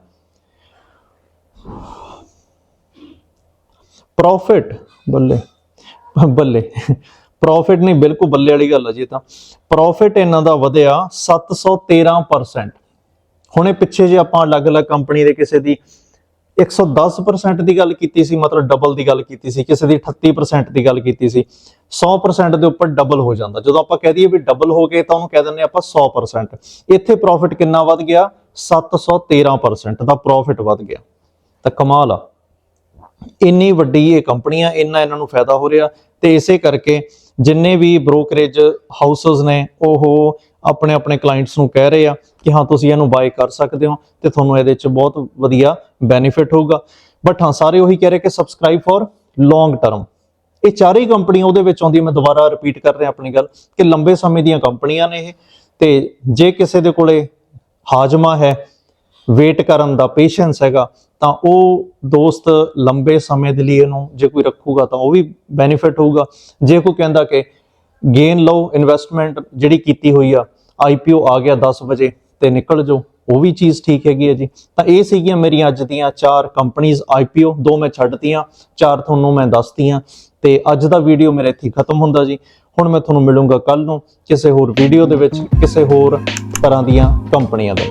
ਪ੍ਰੋਫਿਟ ਬੱਲੇ ਬੱਲੇ। ਪ੍ਰੋਫਿਟ ਨਹੀਂ, ਬਿਲਕੁਲ ਬੱਲੇ ਵਾਲੀ ਗੱਲ ਹੈ ਜੀ ਤਾਂ। ਪ੍ਰੋਫਿਟ ਇਹਨਾਂ ਦਾ ਵਧਿਆ 713% ਹੁਣੇ ਪਿੱਛੇ ਜੇ ਆਪਾਂ ਅਲੱਗ-ਅਲੱਗ ਕੰਪਨੀ ਦੇ ਕਿਸੇ ਦੀ 110% ਦੀ ਗੱਲ ਕੀਤੀ ਸੀ, ਮਤਲਬ ਡਬਲ ਦੀ ਗੱਲ ਕੀਤੀ ਸੀ, ਕਿਸੇ ਦੀ 38% ਦੀ ਗੱਲ ਕੀਤੀ ਸੀ 100% ਦੇ ਉੱਪਰ ਡਬਲ ਹੋ ਜਾਂਦਾ। ਜਦੋਂ ਆਪਾਂ ਕਹਿ ਦਈਏ ਵੀ ਡਬਲ ਹੋ ਗਏ, ਤਾਂ ਉਹਨੂੰ ਕਹਿ ਦਿੰਦੇ ਆਪਾਂ 100% ਇੱਥੇ ਪ੍ਰੋਫਿਟ ਕਿੰਨਾ ਵੱਧ ਗਿਆ? 713% ਦਾ ਪ੍ਰੋਫਿਟ ਵੱਧ ਗਿਆ। ਤਾਂ ਕਮਾਲ ਆ। ਇੰਨੀ ਵੱਡੀ ਇਹ ਕੰਪਨੀ ਆ ਇੰਨਾ ਇਹਨਾਂ ਨੂੰ ਫਾਇਦਾ ਹੋ ਰਿਹਾ। ਤੇ ਇਸੇ ਕਰਕੇ ਜਿੰਨੇ ਵੀ ਬ੍ਰੋਕਰੇਜ ਹਾਊਸਸ ਨੇ, ਉਹ ਆਪਣੇ ਆਪਣੇ ਕਲਾਇੰਟਸ ਨੂੰ ਕਹਿ ਰਹੇ ਆ ਕਿ ਹਾਂ, ਤੁਸੀਂ ਇਹਨੂੰ ਬਾਏ ਕਰ ਸਕਦੇ ਹੋ ਤੇ ਤੁਹਾਨੂੰ ਇਹਦੇ ਵਿੱਚ ਬਹੁਤ ਵਧੀਆ ਬੈਨੀਫਿਟ ਹੋਊਗਾ। ਬਟ ਹਾਂ, ਸਾਰੇ ਉਹੀ ਕਹਿ ਰਹੇ ਕਿ ਸਬਸਕ੍ਰਾਈਬ ਫॉर ਲੌਂਗ ਟਰਮ ਇਹ ਚਾਰੇ ਹੀ ਕੰਪਨੀਆਂ ਉਹਦੇ ਵਿੱਚ ਆਉਂਦੀ, ਮੈਂ ਦੁਬਾਰਾ ਰਿਪੀਟ ਕਰ ਰਿਹਾ ਆਪਣੀ ਗੱਲ ਕਿ ਲੰਬੇ ਸਮੇਂ ਦੀਆਂ ਕੰਪਨੀਆਂ ਨੇ ਇਹ। ਤੇ ਜੇ ਕਿਸੇ ਦੇ ਕੋਲੇ ਹਾਜਮਾ ਹੈ ਵੇਟ ਕਰਨ ਦਾ ਪੇਸ਼ੈਂਸ ਹੈਗਾ ਤਾਂ ਉਹ ਦੋਸਤ ਲੰਬੇ ਸਮੇਂ ਦੇ ਲਈ ਇਹਨੂੰ ਜੇ ਕੋਈ ਰੱਖੂਗਾ ਤਾਂ ਉਹ ਵੀ ਬੈਨੀਫਿਟ ਹੋਊਗਾ। ਜੇ ਕੋਈ ਕਹਿੰਦਾ ਕਿ ਗੇਨ ਲਓ ਇਨਵੈਸਟਮੈਂਟ ਜਿਹੜੀ ਕੀਤੀ ਹੋਈ ਆ ਆਈਪੀਓ ਆ ਗਿਆ 10 ਵਜੇ ਤੇ ਨਿਕਲ ਜਾਓ, ਉਹ ਵੀ ਚੀਜ਼ ਠੀਕ ਹੈਗੀ ਹੈ ਜੀ। ਤਾਂ ਇਹ ਸੀਗੀਆਂ ਮੇਰੀਆਂ ਅੱਜ ਦੀਆਂ ਚਾਰ ਕੰਪਨੀਆਂ ਆਈਪੀਓ ਦੋ ਮੈਂ ਛੱਡਤੀਆਂ, ਚਾਰ ਤੁਹਾਨੂੰ ਮੈਂ ਦੱਸਤੀਆਂ ਤੇ ਅੱਜ ਦਾ ਵੀਡੀਓ ਮੇਰੇ ਇੱਥੇ ਖਤਮ ਹੁੰਦਾ ਜੀ। ਹੁਣ ਮੈਂ ਤੁਹਾਨੂੰ ਮਿਲੂੰਗਾ ਕੱਲ ਨੂੰ ਕਿਸੇ ਹੋਰ ਵੀਡੀਓ ਦੇ ਵਿੱਚ, ਕਿਸੇ ਹੋਰ ਤਰ੍ਹਾਂ ਦੀਆਂ ਕੰਪਨੀਆਂ ਦੇ